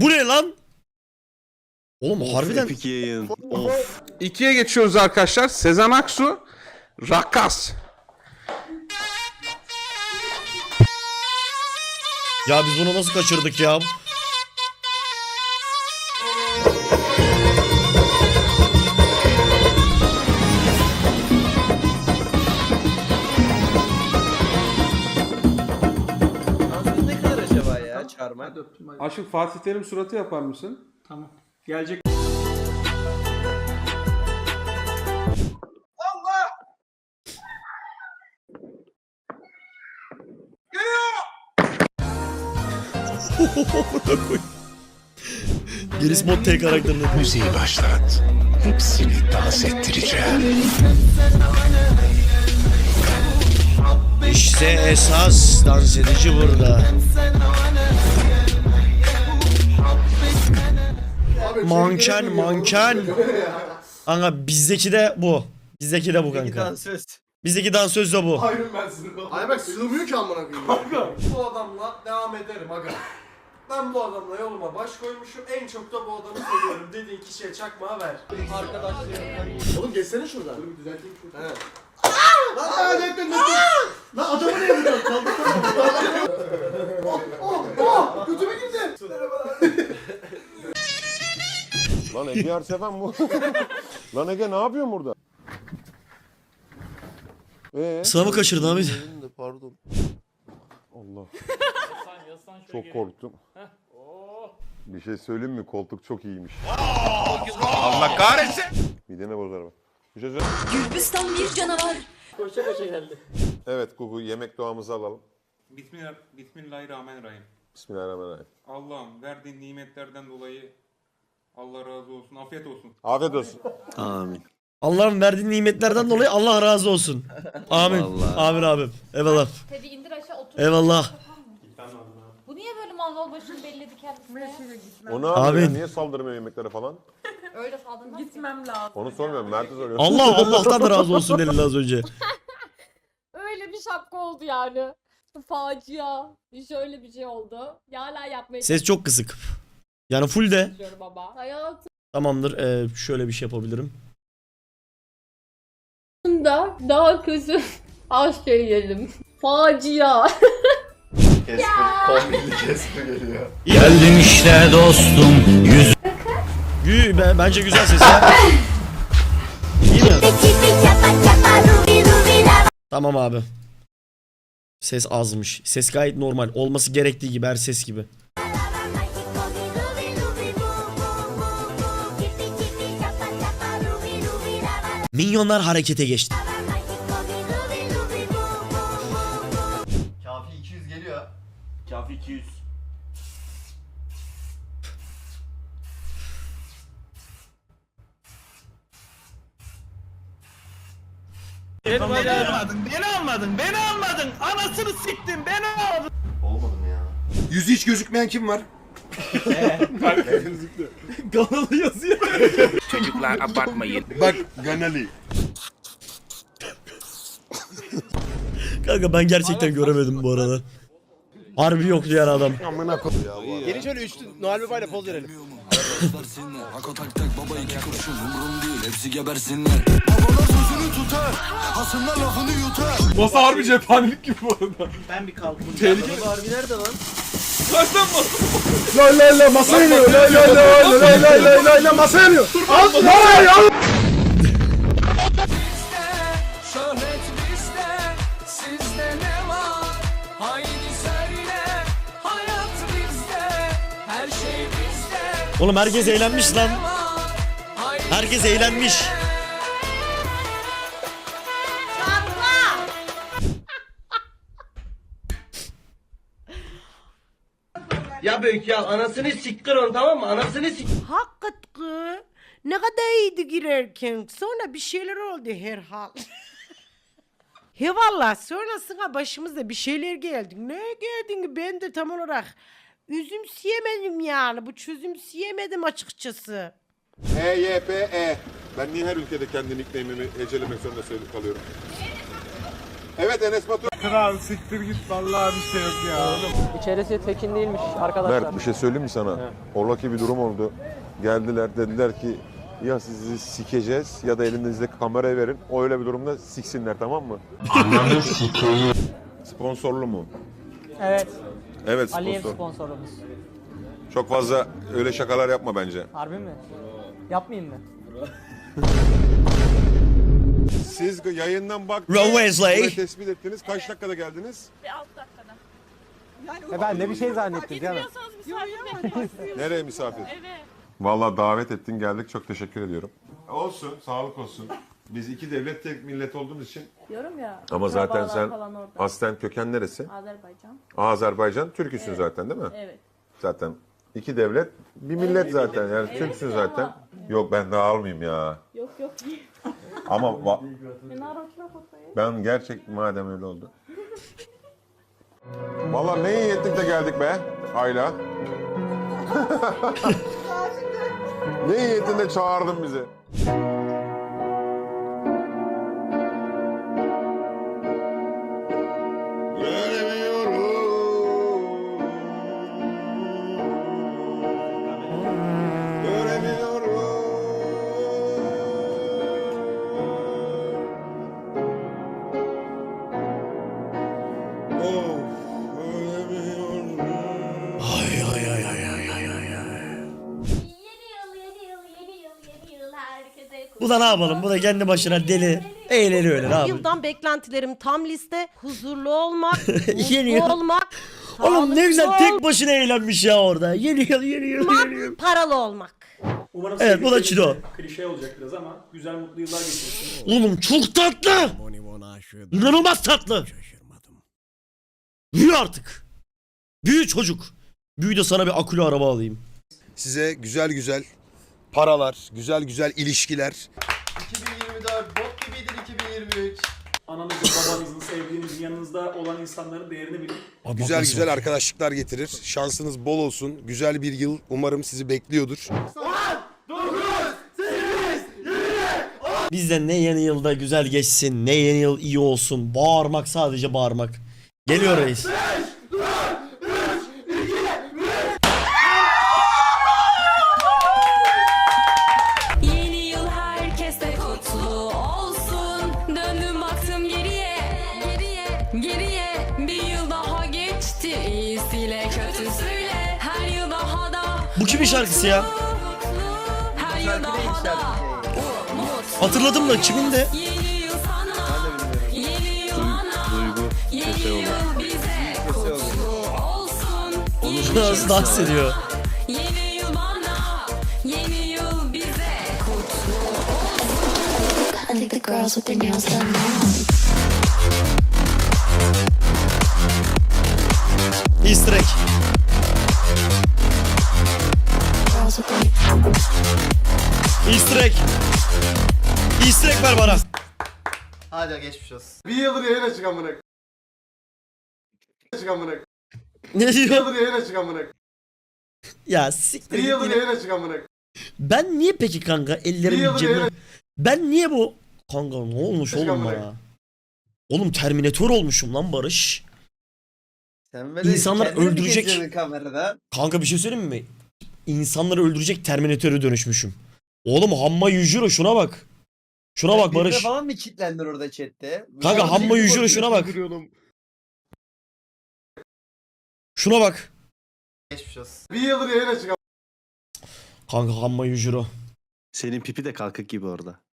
Bu ne lan? Oğlum harbiden Epik yayın. Of. İkiye geçiyoruz arkadaşlar. Sezen Aksu, Rakas. ya biz bunu nasıl kaçırdık ya? Acaba ya çağırma? Aşık Fatih Terim suratı yapar mısın? Tamam. Gelecek. Geris Mod T karakterini. Müziği başlat. Hepsini dans ettireceğim. İşte esas dans edici burada. Manken manken. Kanka bizdeki de bu. Bizdeki de bu kanka. dansöz. Bizdeki dansöz de bu. Ay bak sığmıyor ki amına koyayım. Aga bu adamla devam ederim aga. Ben bu adamla yoluma baş koymuşum. En çok da bu adamı seviyorum. Dediğin kişiye çakmağı ver. Arkadaşlarım. Oğlum geçsene şuradan. Dur bir düzelteyim şuradan. He. Lan ettin Lan adamı niye Lan Ege Erseven bu. Lan Ege ne yapıyorsun burada? Ee? Sınavı kaçırdın abi. Pardon. Allah. Çok korktum. Bir şey söyleyeyim mi? Koltuk çok iyiymiş. Allah kahretsin. Midene bozar bak. Bir şey söyle. Gürbüstan bir canavar. Koşa koşa geldi. Evet Gugu yemek doğamızı alalım. Bismillah, Bismillahirrahmanirrahim. Bismillahirrahmanirrahim. Allah'ım verdiğin nimetlerden dolayı Allah razı olsun. Afiyet olsun. Afiyet olsun. Amin. Allah'ın verdiği nimetlerden dolayı Allah razı olsun. Amin. Vallahi. Amin abim. Eyvallah. Tabii indir aşağı otur. Eyvallah. Bu niye böyle mangal başını belledi kendisine? O ne? Abi. ya? Niye saldırmıyor yemeklere falan? Öyle saldırmaz. Gitmem. Onu sormuyorum. Mert'e soruyorum. Allah Allah'tan da razı olsun dedi az önce. Öyle bir şapka oldu yani. Facia. Şöyle bir şey oldu. Ya hala yapmaya Ses çok kısık. Yani full de. Tamamdır. Ee, şöyle bir şey yapabilirim. daha kötü az şey yedim. Facia. Geldim işte dostum. Yüz Gü be- bence güzel ses ya. İyi mi? Tamam abi. Ses azmış. Ses gayet normal. Olması gerektiği gibi her ses gibi. Minyonlar harekete geçti. Kafi 200 geliyor. Kafi 200. Beni almadın, beni almadın, beni almadın. Anasını siktin, beni almadın. Olmadı mı ya? Yüzü hiç gözükmeyen kim var? Kanalı yazıyor. Çocuklar abartmayın. Bak Ganali. Kanka ben gerçekten göremedim bu arada. Harbi yok diğer adam. Amına koy. Gelin şöyle üçlü Noel Baba'yla poz verelim. Hako tak tak baba iki kurşun umrum değil hepsi gebersinler Babalar sözünü tutar Hasımlar lafını yutar Masa harbi cephanelik gibi bu arada. Ben bir kalkayım. Tehlikeli. Barbie nerede lan? Kaç lan masa? La la la masa yanıyor. La la la la la la la la la masa yanıyor. Al masayı al. Oğlum herkes eğlenmiş lan. Herkes eğlenmiş. Ya büyük ya anasını siktir onu tamam mı? Anasını sik. Hakikaten ne kadar iyiydi girerken. Sonra bir şeyler oldu herhal. He valla sonrasında başımıza bir şeyler geldi. Ne geldi ben de tam olarak üzümseyemedim yani. Bu çözümseyemedim açıkçası. E, Y, P, E. Ben niye her ülkede kendi nickname'imi hecelemek zorunda kalıyorum? Evet Enes Batur. Kral siktir git vallahi bir şey yok ya. İçerisi tekin değilmiş arkadaşlar. Mert bir şey söyleyeyim mi sana? Ola ki bir durum oldu. Geldiler dediler ki ya sizi sikeceğiz ya da elinizde kamerayı verin. O öyle bir durumda siksinler tamam mı? Anladım sikeyim. Sponsorlu mu? Evet. Evet sponsor. sponsorumuz. Çok fazla öyle şakalar yapma bence. Harbi mi? Yapmayayım mı? Siz yayından bak. Ron Wesley. tespit ettiniz. Kaç dakikada geldiniz? E ben de bir şey zannettim canım. Nereye misafir? Vallahi davet ettin geldik çok teşekkür ediyorum. Olsun sağlık olsun. Biz iki devlet tek millet olduğumuz için. Diyorum ya. Ama zaten sen aslen köken neresi? Azerbaycan. Azerbaycan Türküsün zaten değil mi? Evet. Zaten iki devlet bir millet zaten yani Türksün zaten. Yok ben daha almayayım ya. Yok yok. Ama va- ben gerçek madem öyle oldu. Vallahi ne iyi ettik de geldik be Ayla. ne iyi ettin de çağırdın bizi. Bu da ne yapalım? Bu da kendi başına deli. Eğleniyor öyle ne yapalım? Yıldan beklentilerim tam liste. Huzurlu olmak, Yeni yıl. mutlu olmak, Oğlum ne güzel tek başına eğlenmiş ya orada. Yeni yıl yeni yıl yeni yıl. olmak, paralı olmak. Umarım Evet bu da Çido. klişe olacak biraz ama güzel mutlu yıllar geçirsin. Oğlum çok tatlı. İnanılmaz tatlı. Büyü artık. Büyü çocuk. Büyü de sana bir akülü araba alayım. Size güzel güzel paralar, güzel güzel ilişkiler. 2024 bok gibidir 2023. Ananızın, babanızın, sevdiğinizin yanınızda olan insanların değerini bilin. güzel güzel arkadaşlıklar getirir. Şansınız bol olsun. Güzel bir yıl umarım sizi bekliyordur. Bizde ne yeni yılda güzel geçsin, ne yeni yıl iyi olsun. Bağırmak sadece bağırmak. Geliyor reis. 5, 4, Bir yıl daha geçti iyisiyle kötüsüyle. Her yıl daha da Bu kimin şarkısı ya? her yıl daha da umut. Hatırladım da kimin de? Yeni yıl sana, yeni yıl Duygu. yeni yıl bize kutlu olsun. Nasıl dans ediyor? Yeni yıl bana, yeni yıl bize kutlu I think the girls with their nails done now. Their Easter egg. Easter egg ver bana. Hadi geçmiş olsun. Bir yıldır yayın açık amına. Açık amına. Ne Bir diyor? yıldır yayın açık amına. Ya siktir Bir git yıldır yine. yayın açık amına. Ben niye peki kanka Bir ellerim yıldır cebime... yayın Ben niye bu... Kanka ne olmuş Başka oğlum ya? Oğlum Terminator olmuşum lan Barış. Sen böyle İnsanlar kendini öldürecek- kamerada. Kanka bir şey söyleyeyim mi? İnsanları öldürecek Terminator'a dönüşmüşüm. Oğlum Hamma Yujiro şuna bak. Şuna bak Birine Barış. falan mı kilitlendin orada chatte? Kanka Hamma Yujiro şuna bak. Şuna bak. Geçmiş olsun. Bir yıldır yayın açık Kanka Hamma Yujiro. Senin pipi de kalkık gibi orada.